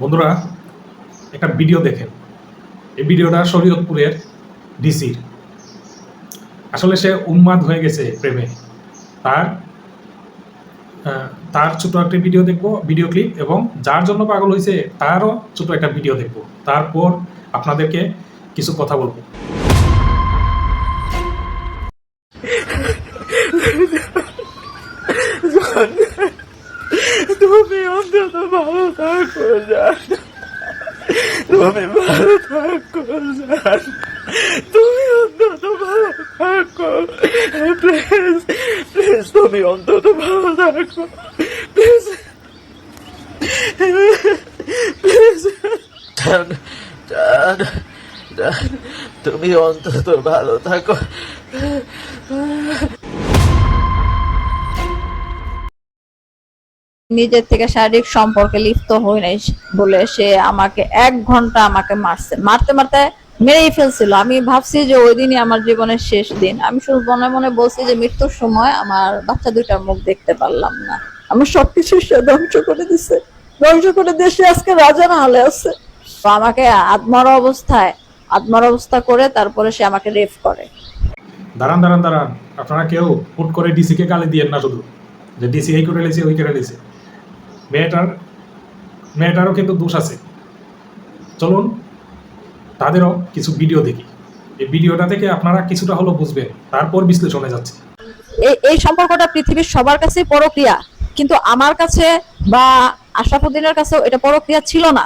বন্ধুরা, একটা ভিডিও দেখেন। এই ভিডিওটা শরীয়তপুরের ডিসির আসলে সে উন্মাদ হয়ে গেছে প্রেমে। তার তার ছোট একটা ভিডিও দেখব ভিডিও ক্লিপ এবং যার জন্য পাগল হয়েছে তারও ছোট একটা ভিডিও দেখব। তারপর আপনাদেরকে কিছু কথা বলব। তুমি ভালো থাকো জান তুমি ভালো থাকো জান তুমি অন্তত ভালো থাকো প্লিজ প্লিজ তুমি অন্তত ভালো থাকো প্লিজ প্লিজ জান জান তুমি অন্তত ভালো থাকো। নিজের থেকে শারীরিক সম্পর্কে লিপ্ত হই নাই বলে সে আমাকে এক ঘণ্টা আমাকে মারছে। মারতে মারতে মেরেই ফেলছিল। আমি ভাবছি যে ওই দিনই আমার জীবনের শেষ দিন। আমি শুধু মনে মনে বলছি যে মৃত্যুর সময় আমার বাচ্চা দুইটার মুখ দেখতে পারলাম না। আমার সবকিছু সে ধ্বংস করে দিছে। ধ্বংস করে দেশে আজকে রাজা না হলে আছে। তো আমাকে আত্মার অবস্থায়, আত্মার অবস্থা করে তারপরে সে আমাকে রেপ করে। দাঁড়ান দাঁড়ান দাঁড়ান। আপনারা কেউ হুট করে ডিসিকে গালি দিয়েন না শুধু। যে ডিসি এই করে লেছে ওই করে লেছে মেয়েটার মেয়েটারও কিন্তু দোষ আছে। চলুন তাদেরও কিছু ভিডিও দেখি। এই ভিডিওটা থেকে আপনারা কিছুটা হলেও বুঝবেন, তারপর বিশ্লেষণে যাচ্ছে। এই সম্পর্কটা পৃথিবীর সবার কাছেই পরক্রিয়া, কিন্তু আমার কাছে বা আশরাফুদ্দিনের কাছেও এটা পরক্রিয়া ছিল না।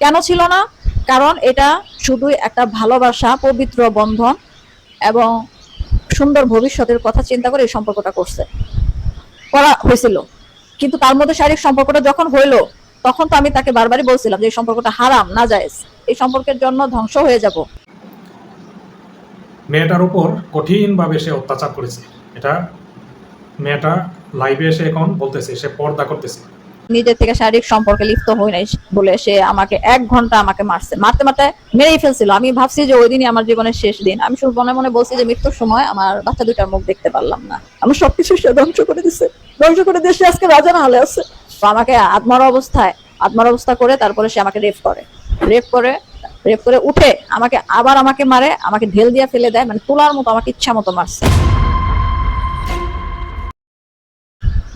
কেন ছিল না? কারণ এটা শুধুই একটা ভালোবাসা, পবিত্র বন্ধন এবং সুন্দর ভবিষ্যতের কথা চিন্তা করে এই সম্পর্কটা করছে। করা হয়েছিল। কিন্তু তার মধ্যে শারীরিক সম্পর্কটা যখন হইল, তখন তো আমি তাকে বারবারই বলছিলাম যে এই সম্পর্কটা হারাম, না যায় এই সম্পর্কের জন্য ধ্বংস হয়ে যাব। মেয়েটার উপর কঠিনভাবে সে অত্যাচার করেছে। এটা মেয়েটা লাইভে এসে এখন বলতেছে, সে পর্দা করতেছে। নিজের থেকে শারীরিক সম্পর্কে লিপ্ত হই নাই বলে সে আমাকে এক ঘণ্টা আমাকে মারছে। মারতে মারতে মেরেই ফেলছিল। আমি ভাবছি যে ওই দিনই আমার জীবনের শেষ দিন। আমি শুধু মনে মনে বলছি যে মৃত্যুর সময় আমার বাচ্চা দুইটার মুখ দেখতে পারলাম না। আমার সবকিছু সে ধ্বংস করে দিছে। ধ্বংস করে দেশে আজকে রাজা না হলে আছে আমাকে আত্মার অবস্থায়, আত্মার অবস্থা করে তারপরে সে আমাকে রেপ করে। রেপ করে রেপ করে উঠে আমাকে আবার আমাকে মারে, আমাকে ঢেল দিয়ে ফেলে দেয় মানে তোলার মতো আমাকে ইচ্ছা মতো মারছে।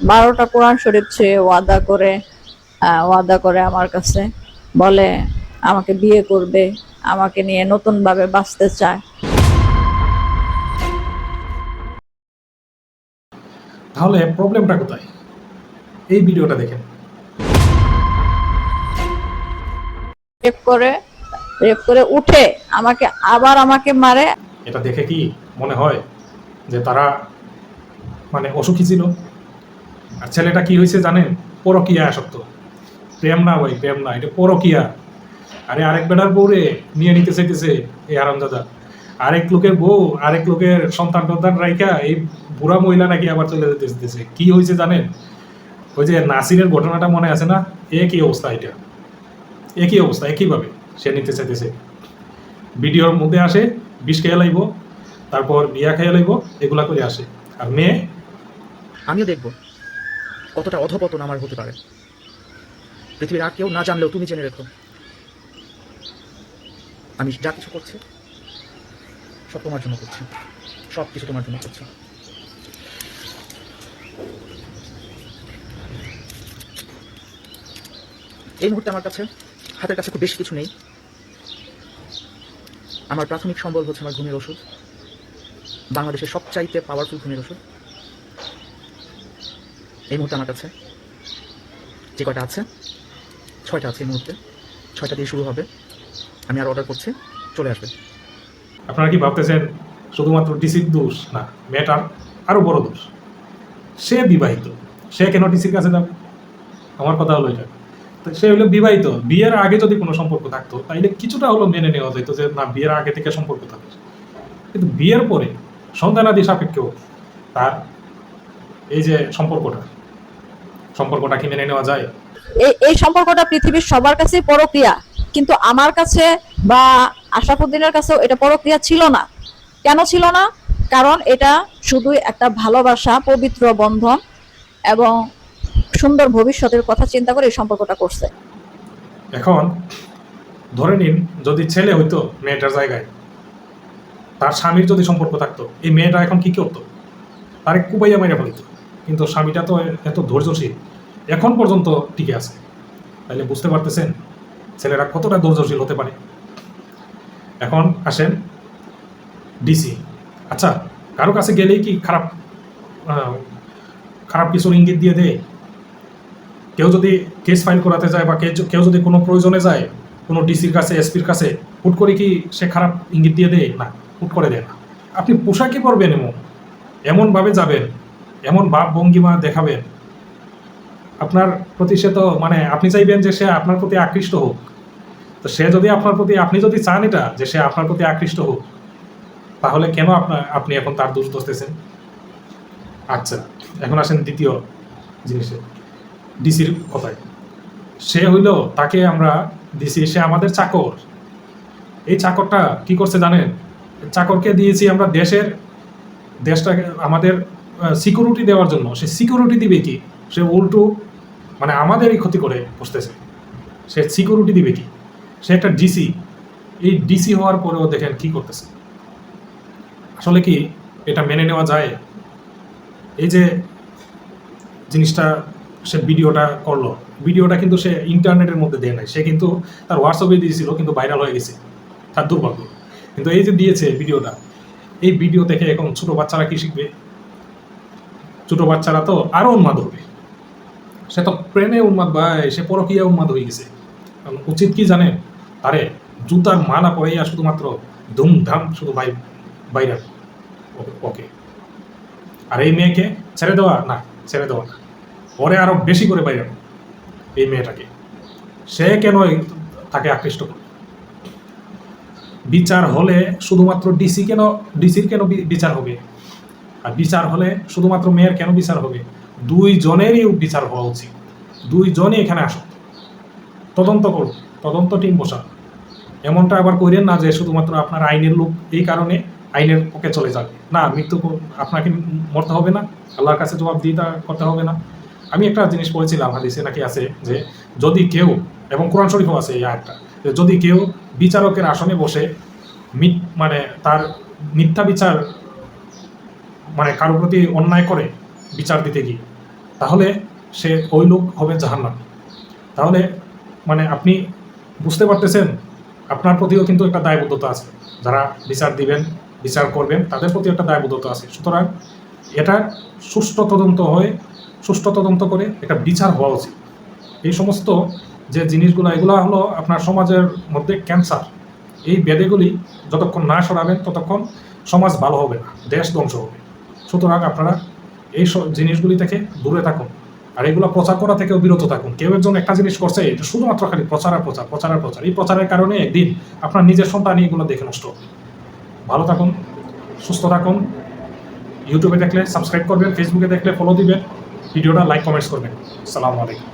বারোটা কোরআন শরীফ ছুঁয়ে ওয়াদা করে ওয়াদা করে আমার কাছে। বলে আমাকে বিয়ে করবে আমাকে নিয়ে নতুন ভাবে বাঁচতে চায়। তাহলে প্রবলেমটা কোথায়? এই ভিডিওটা দেখেন। রেপ করে রেপ করে উঠে আমাকে আবার আমাকে মারে। এটা দেখে কি মনে হয় যে তারা মানে অসুখী ছিল? আর ছেলেটা কি হয়েছে জানেন? পরকিয়া আসক্ত। প্রেম না ভাই, প্রেম না, এটা পরকিয়া। আরে আরেক বেটার বউরে নিয়ে নিতে চাইতেছে এই আরামদাদা আরেক লোকের বউ, আরেক লোকের সন্তান টন্তান রাইখা এই বুড়া মহিলা নাকি আবার চলে যেতে যেতেছে কি হয়েছে জানেন? ওই যে নাসিরের ঘটনাটা মনে আছে না? একই অবস্থা এটা। একই অবস্থা, একইভাবে সে নিতে চাইতেছে। ভিডিওর মধ্যে আসে, বিষ খেয়ে লাইব, তারপর বিয়া খেয়ে লাইব, এগুলা করে আসে। আর মেয়ে? আমিও দেখব। কতটা অধপতন আমার হতে পারে? পৃথিবীর আর কেউ না জানলেও তুমি জেনে রেখো। আমি যা কিছু করছি, সব তোমার জন্য করছি। সব কিছু তোমার জন্য করছি। এই মুহূর্তে আমার কাছে, হাতের কাছে খুব বেশি কিছু নেই। আমার প্রাথমিক সম্বল হচ্ছে আমার ঘুমের ওষুধ। বাংলাদেশের সবচাইতে পাওয়ারফুল ঘুমের ওষুধ। এই মুহূর্তে আমার কাছে যে কয়টা আছে, ছয়টা আছে এই মুহূর্তে। ছয়টা দিয়ে শুরু হবে। আমি আর অর্ডার করছি, চলে আসবে। আপনারা কি ভাবতেছেন শুধুমাত্র ডিসির দোষ? না, মেয়েটার আরও বড় দোষ। সে বিবাহিত। সে কেন ডিসির কাছে যাবে? আমার কথা হলো এটা। তো সে হলো বিবাহিত। বিয়ের আগে যদি কোনো সম্পর্ক থাকতো, তাইলে কিছুটা হলো মেনে নেওয়া যেত যে, না, বিয়ের আগে থেকে সম্পর্ক থাকে কিন্তু বিয়ের পরে সন্তানাদি সাপেক্ষেও তার এই যে সম্পর্কটা সম্পর্কটা কি মেনে নেওয়া যায়? এই এই সম্পর্কটা পৃথিবীর সবার কাছেই পরক্রিয়া। কিন্তু আমার কাছে বা আশরাফুদ্দিনের কাছেও এটা পরক্রিয়া ছিল না। কেন ছিল না? কারণ এটা শুধুই একটা ভালোবাসা পবিত্র বন্ধন এবং সুন্দর ভবিষ্যতের কথা চিন্তা করে এই সম্পর্কটা করছে। এখন ধরে নিন যদি ছেলে হইতো মেয়েটার জায়গায় তার স্বামীর যদি সম্পর্ক থাকতো এই মেয়েটা এখন কি করতো? তারে কুবাইয়া মাইরা ফেলিত। কিন্তু স্বামীটা তো এত ধৈর্যশীল। এখন পর্যন্ত টিকে আছে। তাহলে বুঝতে পারতেছেন ছেলেরা কতটা ধৈর্যশীল হতে পারে। এখন আসেন ডিসি আচ্ছা কারও কাছে গেলেই কি খারাপ খারাপ কিছুর ইঙ্গিত দিয়ে দেয়? কেউ যদি কেস ফাইল করাতে যায় বা কেউ যদি কোনো প্রয়োজনে যায়, কোনো ডিসির কাছে এসপির কাছে, হুট করে কি সে খারাপ ইঙ্গিত দিয়ে দেয়? না, হুট করে দেয় না। আপনি পোশাকই পরবেন এমন, এমনভাবে যাবেন এমন ভাব ভঙ্গিমা দেখাবেন আপনার প্রতি সে তো মানে আপনি চাইবেন যে সে আপনার প্রতি আকৃষ্ট হোক। তো সে যদি আপনার প্রতি, আপনি যদি চান এটা, যে সে আপনার প্রতি আকৃষ্ট হোক, তাহলে কেন আপনার আপনি এখন তার দোষ দোষতেছেন আচ্ছা এখন আসেন দ্বিতীয় জিনিসে, ডিসির কথায়। সে হইল, তাকে আমরা দিছি, সে আমাদের চাকর। এই চাকরটা কি করছে জানেন? চাকরকে দিয়েছি আমরা দেশের, দেশটাকে, আমাদের সিকিউরিটি দেওয়ার জন্য, সে সিকিউরিটি দিবে কি? সে উল্টো মানে আমাদেরই ক্ষতি করে বসতেছে। সে সিকিউরিটি দিবে কি? সে একটা ডিসি এই ডিসি হওয়ার পরেও দেখেন কি করতেছে। আসলে কি এটা মেনে নেওয়া যায়? এই যে জিনিসটা সে ভিডিওটা করল, ভিডিওটা কিন্তু সে ইন্টারনেটের মধ্যে দেয় নাই। সে কিন্তু তার হোয়াটসঅ্যাপে দিয়েছিল, কিন্তু ভাইরাল হয়ে গেছে। তার দুর্ভাগ্য। কিন্তু এই যে দিয়েছে ভিডিওটা, এই ভিডিও দেখে এখন ছোটো বাচ্চারা কি শিখবে? ছোট বাচ্চারা তো আরও উন্মাদ হবে। সে তো প্রেমে উন্মাদ, ভাই, সে পরকীয়া উন্মাদ হয়ে গেছে। উচিত কি জানেন? আরে জুতার মালা পরেই আর শুধুমাত্র ধুমধাম শুধু ভাই, বাইরে ওকে আর এই মেয়েকে ছেড়ে দেওয়া না, ছেড়ে দেওয়া না। ওরে আরও বেশি করে বাইরে এই মেয়েটাকে। সে কেন তাকে আকৃষ্ট করে বিচার হলে শুধুমাত্র ডিসি কেন, ডিসির কেন বিচার হবে? আর বিচার হলে শুধুমাত্র মেয়ের কেন বিচার হবে? দুই জনেরই বিচার হওয়া উচিত। দুই জনই এখানে আসুক। তদন্ত করুন তদন্ত টিম বসা এমনটা আবার করেন না যে শুধুমাত্র আপনার আইনের লোক এই কারণে আইনের পক্ষে চলে যাবে না, মৃত্যু আপনাকে মরতে হবে না। আল্লাহর কাছে জবাব দিয়ে তা করতে হবে না। আমি একটা জিনিস পড়েছিলাম, হাদিসে নাকি আছে যে যদি কেউ, এবং কোরআন শরীফও আছে এই আয়টা যদি কেউ বিচারকের আসনে বসে মানে তার মিথ্যা বিচার মানে কারোর প্রতি অন্যায় করে বিচার দিতে গিয়ে, তাহলে সে ওই লোক হবে জাহান্নাম। তাহলে মানে আপনি বুঝতে পারতেছেন, আপনার প্রতিও কিন্তু একটা দায়বদ্ধতা আছে। যারা বিচার দিবেন, বিচার করবেন, তাদের প্রতি একটা দায়বদ্ধতা আছে। সুতরাং এটা সুষ্ঠু তদন্ত হয়ে, সুষ্ঠু তদন্ত করে একটা বিচার হওয়া উচিত। এই সমস্ত যে জিনিসগুলো, এগুলো হলো আপনার সমাজের মধ্যে ক্যান্সার। এই বেদেগুলি যতক্ষণ না সরাবেন ততক্ষণ সমাজ ভালো হবে না, দেশ ধ্বংস হবে। সুতরাং আপনারা এই জিনিসগুলি থেকে দূরে থাকুন। আর এগুলো প্রচার করা থেকেও বিরত থাকুন। কেউ একজন একটা জিনিস করছে, এটা শুধুমাত্র খালি প্রচার আর প্রচার প্রচার আর প্রচার। এই প্রচারের কারণে একদিন আপনার নিজের সন্তানই এগুলো দেখে নষ্ট ভালো থাকুন, সুস্থ থাকুন। ইউটিউবে দেখলে সাবস্ক্রাইব করবেন ফেসবুকে দেখলে ফলো দিবেন। ভিডিওটা লাইক কমেন্টস করবেন। আসসালামু আলাইকুম।